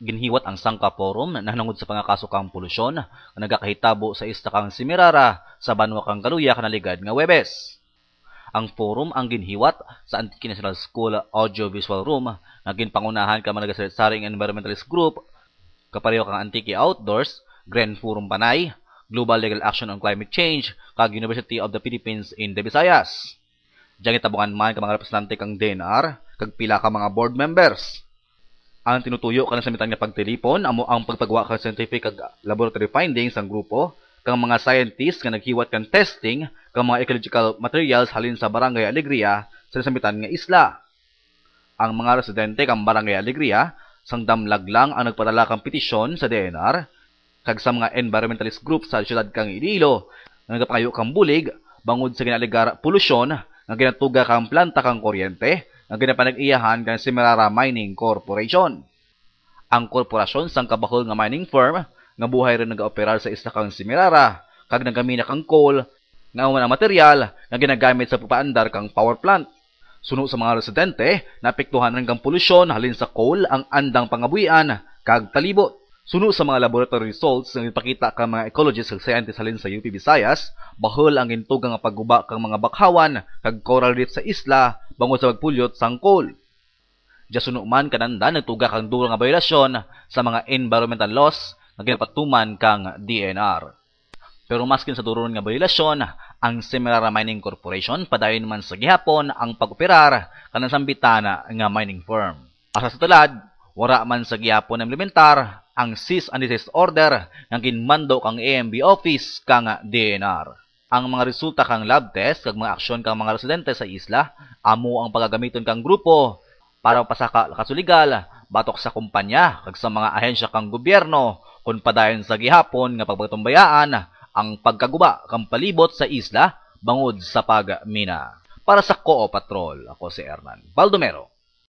ginhiwat ang Sangka Forum na nanungod sa pangakasukang polusyon na nagakahitabo sa istakang Simirara sa Banwa kang Kaluya kanaligad nga Webes. Ang forum ang ginhiwat sa Antique National School Audiovisual Room na ginpangunahan ka mga nagasaring environmentalist group kapareho kang Antique Outdoors, Grand Forum Panay, Global Legal Action on Climate Change, kag University of the Philippines in the Visayas. Diyan itabungan man ka mga representante kang DNR, kag pila ka mga board members. Ang tinutuyo ka sa mitang nga pagtilipon amo ang pagpagawa ka scientific kag laboratory findings ang grupo kang mga scientists nga naghiwat kan testing kang mga ecological materials halin sa Barangay Alegria sa nasamitan nga isla. Ang mga residente kang Barangay Alegria sang damlag lang ang nagpadala kang petisyon sa DNR kag sa mga environmentalist group sa siyudad kang Iloilo nga nagapangayo kang bulig bangod sa ginaligar polusyon nga ginatuga kang planta kang kuryente nga ginapanag-iyahan kang Semirara Mining Corporation. Ang korporasyon sang kabahol nga mining firm nga buhay rin nag-operar sa isla kang Simirara, kag nagamina kang coal, nga ang material nga ginagamit sa papaandar kang power plant. Suno sa mga residente, napektuhan rin kang polusyon halin sa coal ang andang pangabuyan, kag talibot. Suno sa mga laboratory results nga ipakita kang mga ecologists ug scientists halin sa UP Visayas, bahol ang gintugang nga pagguba kang mga bakhawan kag coral reef sa isla bangod sa pagpulyot sang coal. Diya suno man kananda nagtuga kang dulo nga violasyon sa mga environmental laws nga ginapatuman kang DNR. Pero maskin sa duron nga violasyon, ang Semirara Mining Corporation padayon man sa gihapon ang pag-operar kanang sambitana nga mining firm. Asa sa tulad, wara man sa gihapon implementar ang cease and desist order nga ginmando kang AMB office kang DNR. Ang mga resulta kang lab test kag mga aksyon kang mga residente sa isla amo ang pagagamiton kang grupo para pasaka kasuligal batok sa kumpanya kag sa mga ahensya kang gobyerno kung padayon sa gihapon nga pagpatumbayaan ang pagkaguba kang palibot sa isla bangod sa pagmina. Para sa Koo Patrol, ako si Hernan Baldomero.